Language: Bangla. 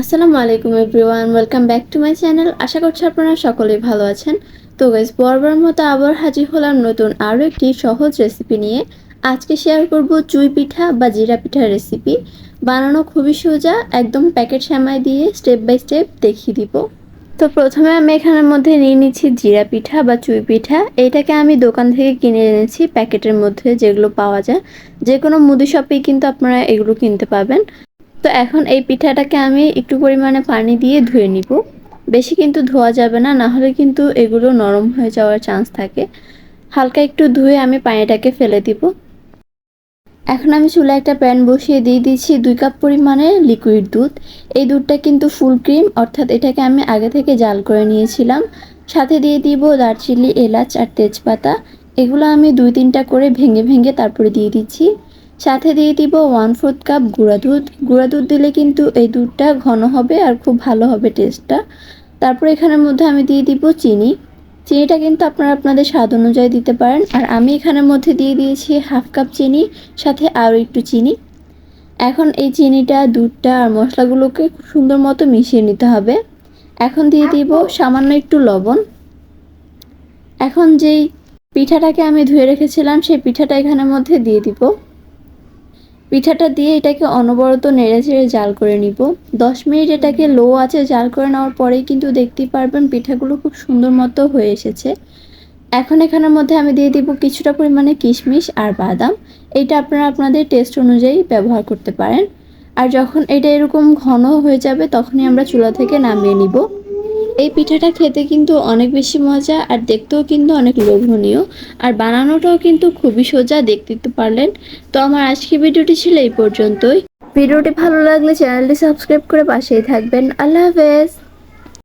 আসসালামু আলাইকুম everyone, welcome back to my channel. আশা করছি আপনারা সকলেই ভালো আছেন। তো গাইজ বরাবর মতো আবার হাজির হলাম নতুন আরও একটি সহজ রেসিপি নিয়ে। আজকে শেয়ার করব চুই পিঠা বা জিরা পিঠার রেসিপি বানানো খুবই সোজা, একদম প্যাকেট সেমাই দিয়ে স্টেপ বাই স্টেপ দেখিয়ে দিব। তো প্রথমে আমি এখানের মধ্যে নিয়ে নিচ্ছি জিরা পিঠা বা চুই পিঠা। এইটাকে আমি দোকান থেকে কিনে এনেছি প্যাকেটের মধ্যে যেগুলো পাওয়া যায়। যে কোনো মুদি শপেই কিন্তু আপনারা এগুলো কিনতে পাবেন। তো এখন এই পিঠাটাকে আমি একটু পরিমাণে পানি দিয়ে ধুয়ে নিব। বেশি কিন্তু ধোয়া যাবে না না হলে কিন্তু এগুলো নরম হয়ে যাওয়ার চান্স থাকে। হালকা একটু ধুয়ে আমি পানিটাকে ফেলে দিব। এখন আমি চুলে একটা প্যান বসিয়ে দিয়ে দিচ্ছি দুই কাপ পরিমাণে লিকুইড দুধ। এই দুধটা কিন্তু ফুল ক্রিম অর্থাৎ এটাকে আমি আগে থেকে জাল করে নিয়েছিলাম। সাথে দিয়ে দিব দারচিনি, এলাচ আর তেজপাতা। এগুলো আমি দুই তিনটা করে ভেঙে ভেঙে তারপরে দিয়ে দিচ্ছি। সাথে দিয়ে দিব ওয়ান ফোর্থ কাপ গুঁড়া দুধ। গুঁড়া দুধ দিলে কিন্তু এই দুধটা ঘন হবে আর খুব ভালো হবে টেস্টটা তারপর এখানের মধ্যে আমি দিয়ে দিব চিনি। চিনিটা কিন্তু আপনারা আপনাদের স্বাদ অনুযায়ী দিতে পারেন। আর আমি এখানের মধ্যে দিয়ে দিয়েছি হাফ কাপ চিনি, সাথে আরও একটু চিনি। এখন এই চিনিটা, দুধটা আর মশলাগুলোকে খুব সুন্দর মতো মিশিয়ে নিতে হবে। এখন দিয়ে দিব সামান্য একটু লবণ। এখন যেই পিঠাটাকে আমি ধুয়ে রেখেছিলাম, সেই পিঠাটা এখানের মধ্যে দিয়ে দিব। পিঠাটা দিয়ে এটাকে অনবরত নেড়ে চেড়ে জাল করে নিব। দশ মিনিট এটাকে লো আছে জাল করে নেওয়ার পরেই কিন্তু দেখতেই পারবেন পিঠাগুলো খুব সুন্দর মতো হয়ে এসেছে। এখন এখানের মধ্যে আমি দিয়ে দিব কিছুটা পরিমাণে কিশমিশ আর বাদাম। এটা আপনারা আপনাদের টেস্ট অনুযায়ী ব্যবহার করতে পারেন। আর যখন এটা এরকম ঘন হয়ে যাবে, তখনই আমরা চুলা থেকে নামিয়ে নিব। এই পিঠাটা খেতে কিন্তু অনেক বেশি মজা আর দেখতেও কিন্তু অনেক লোভনীয়। আর বানানোটাও কিন্তু খুবই সোজা, দেখতে তো পারলেন। তো আমার আজকে ভিডিওটি ছিল এই পর্যন্তই। ভিডিওটি ভালো লাগলে চ্যানেলটি সাবস্ক্রাইব করে পাশেই থাকবেন। আল্লাহ হাফেজ।